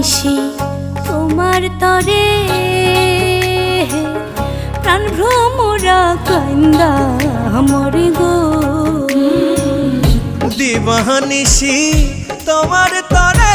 নিশি তোমার তরে। প্রাণ ভ্রমরা কান্দা আমার গো। দিবানিশি তোমার তরে।